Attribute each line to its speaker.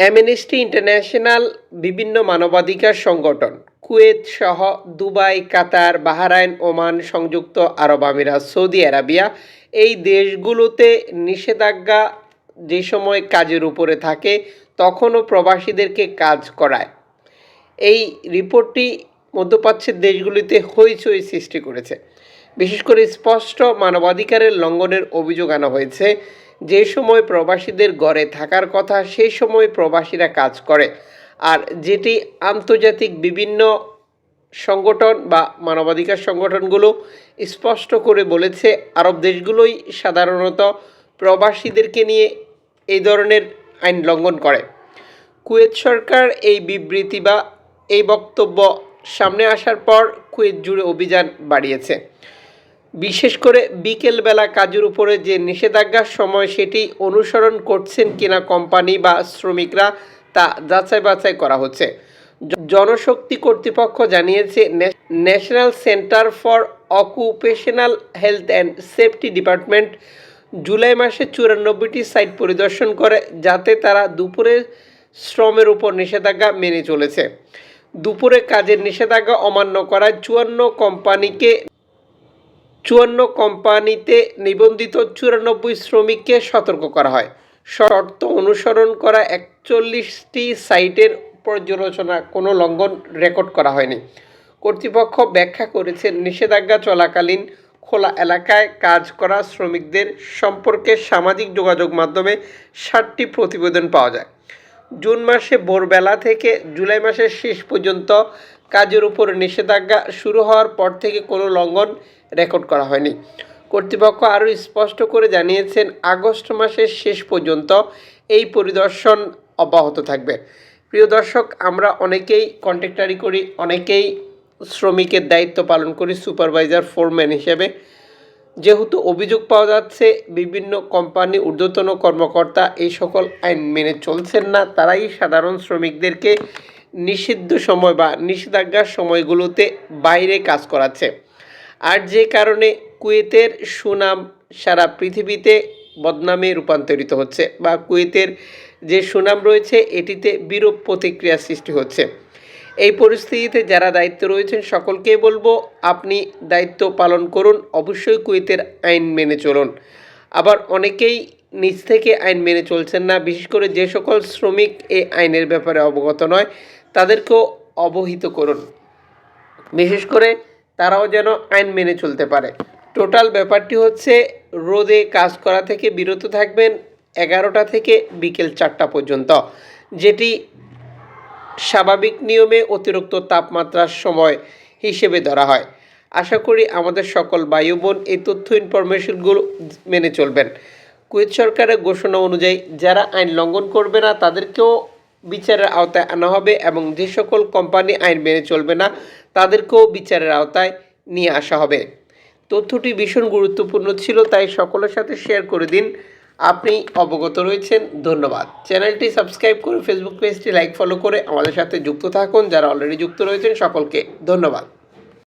Speaker 1: Amnesty international বিভিন্ন মানবাধিকার সংগঠন, কুয়েত সহ দুবাই, কাতার, বাহরাইন, ওমান, সংযুক্ত আরব আমিরাত, সৌদি আরাবিয়া এই দেশগুলোতে নিষেধাজ্ঞা যে সময় কাজের উপরে থাকে, তখনও প্রবাসীদেরকে কাজ করায়। এই রিপোর্টটি মধ্যপ্রাচ্যের দেশগুলিতে হইচই সৃষ্টি করেছে। বিশেষ করে স্পষ্ট মানবাধিকারের লঙ্ঘনের অভিযোগ আনা হয়েছে যে সময় প্রবাসীদের ঘরে থাকার কথা সেই সময় প্রবাসীরা কাজ করে। আর যেটি আন্তর্জাতিক বিভিন্ন সংগঠন বা মানবাধিকার সংগঠনগুলো স্পষ্ট করে বলেছে, আরব দেশগুলোই সাধারণত প্রবাসীদেরকে নিয়ে এই ধরনের আইন লঙ্ঘন করে। কুয়েত সরকার এই বিবৃতি বা এই বক্তব্য সামনে আসার পর কুয়েত জুড়ে অভিযান বাড়িয়েছে। বিশেষ করে বিকেলবেলা কাজের উপরে যে নিষেধাজ্ঞার সময় সেটি অনুসরণ করছেন কিনা কোম্পানি বা শ্রমিকরা তা যাচাই বাছাই করা হচ্ছে। জনশক্তি কর্তৃপক্ষ জানিয়েছে, Nash- national centre for occupational health and safety department July মাসে চুরানব্বইটি সাইট পরিদর্শন করে, যাতে তারা দুপুরে শ্রমের উপর নিষেধাজ্ঞা মেনে চলেছে। দুপুরে কাজের নিষেধাজ্ঞা অমান্য করায় চুয়ান্ন কোম্পানিকে চুয়ান্ন কোম্পানিতে নিবন্ধিত চুরানব্বই শ্রমিককে সতর্ক করা হয়। শর্ত অনুসরণ করা একচল্লিশটি সাইটের পর্যালোচনা কোনো লঙ্ঘন রেকর্ড করা হয়নি। কর্তৃপক্ষ ব্যাখ্যা করেছে নিষেধাজ্ঞা চলাকালীন খোলা এলাকায় কাজ করা শ্রমিকদের সম্পর্কে সামাজিক যোগাযোগ মাধ্যমে ষাটটি প্রতিবেদন পাওয়া যায়। জুন মাসে ভোরবেলা থেকে জুলাই মাসের শেষ পর্যন্ত কাজের উপর নিষেধাজ্ঞা শুরু হওয়ার পর থেকে কোনো লঙ্ঘন রেকর্ড করা হয়নি। কর্তৃপক্ষ আরও স্পষ্ট করে জানিয়েছেন, আগস্ট মাসের শেষ পর্যন্ত এই পরিদর্শন অব্যাহত থাকবে। প্রিয় দর্শক, আমরা অনেকেই কন্ট্রাক্টারি করি, অনেকেই শ্রমিকের দায়িত্ব পালন করি, সুপারভাইজার, ফোরম্যান হিসেবে। যেহেতু অভিযোগ পাওয়া যাচ্ছে, বিভিন্ন কোম্পানি, ঊর্ধ্বতন কর্মকর্তা এই সকল আইন মেনে চলছেন না। তারাই সাধারণ শ্রমিকদেরকে নিষিদ্ধ সময় বা নিষেধাজ্ঞার সময়গুলোতে বাইরে কাজ করাচ্ছে। আর যে কারণে কুয়েতের সুনাম সারা পৃথিবীতে বদনামে রূপান্তরিত হচ্ছে বা কুয়েতের যে সুনাম রয়েছে, এটিতে বিরূপ প্রতিক্রিয়া সৃষ্টি হচ্ছে। এই পরিস্থিতিতে যারা দায়িত্ব রয়েছেন, সকলকে বলব আপনি দায়িত্ব পালন করুন, অবশ্যই কুয়েতের আইন মেনে চলুন। আবার অনেকেই নিজ থেকে আইন মেনে চলছেন না, বিশেষ করে যে সকল শ্রমিক এই আইনের ব্যাপারে অবগত নয় তাদেরকেও অবহিত করুন। বিশেষ করে তারাও যেন আইন মেনে চলতে পারে। টোটাল ব্যাপারটি হচ্ছে, রোদে কাজ করা থেকে বিরত থাকবেন এগারোটা থেকে বিকেল চারটা পর্যন্ত, যেটি স্বাভাবিক নিয়মে অতিরিক্ত তাপমাত্রার সময় হিসেবে ধরা হয়। আশা করি আমাদের সকল বায়ু বোন এই তথ্য ইনফরমেশনগুলো মেনে চলবেন। কুয়েত সরকারের ঘোষণা অনুযায়ী যারা আইন লঙ্ঘন করবে না, তাদেরকেও বিচারের আওতায় আনা হবে এবং যে সকল কোম্পানি আইন মেনে চলবে না, তাদেরকেও বিচারের আওতায় নিয়ে আসা হবে। তথ্যটি ভীষণ গুরুত্বপূর্ণ ছিল, তাই সকলের সাথে শেয়ার করে দিন। আপনি অবগত রয়েছেন, ধন্যবাদ। চ্যানেলটি সাবস্ক্রাইব করে ফেসবুক পেজটি লাইক, ফলো করে আমাদের সাথে যুক্ত থাকুন। যারা অলরেডি যুক্ত রয়েছেন, সকলকে ধন্যবাদ।